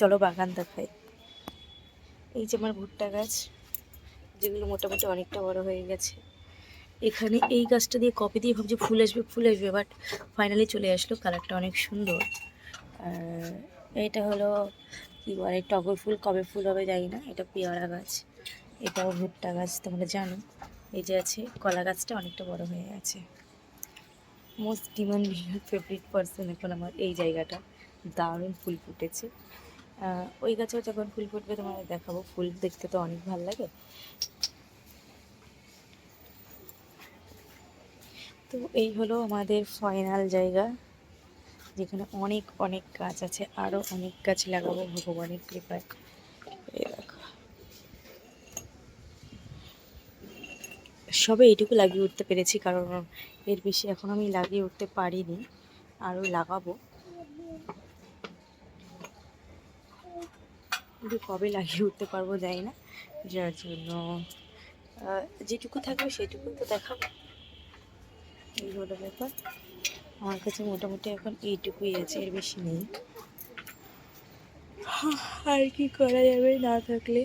চলো বাগান দেখাই এই যে আমার ভুট্টা গাছ, যেগুলো মোটামুটি অনেকটা বড় হয়ে গেছে। এখানে এই গাছটা দিয়ে কপি দিয়ে ভাবছি ফুল আসবে ফুল আসবে বাট ফাইনালি চলে আসলো কালারটা অনেক সুন্দর। আর এটা হলো, কী বলে, টগর ফুল, কবে ফুল হবে জানি না, এটা পেয়ারা গাছ, এটাও ভুট্টা গাছ, তোমরা জানো। এই যে আছে, কলা গাছটা অনেকটা বড় হয়ে গেছে মোস্ট ডিমান্ডিং ফেভারিট পার্সন এখন আমার এই জায়গাটা। দারুণ ফুল ফুটেছে। ওই গাছেও যখন ফুল ফুটবে তোমাদের দেখাবো। ফুল দেখতে তো অনেক ভালো লাগে। তো এই হলো আমাদের ফাইনাল জায়গা। যেখানে অনেক অনেক গাছ আছে। আরও অনেক গাছ লাগাবো ভগবানের কৃপায় এই দেখো সবে এইটুকু লাগিয়ে উঠতে পেরেছি, কারণ এর বেশি এখন আমি লাগিয়ে উঠতে পারিনি, আরও লাগাবো। কবে লাগিয়ে উঠতে পারব জানি না, যার জন্য যেটুকু থাকবে সেটুকু তো দেখাবো। এই হলো ব্যাপার। আমার কাছে মোটামুটি এখন এইটুকুই আছে, এর বেশি নেই। আর কি করা যাবে না থাকলে?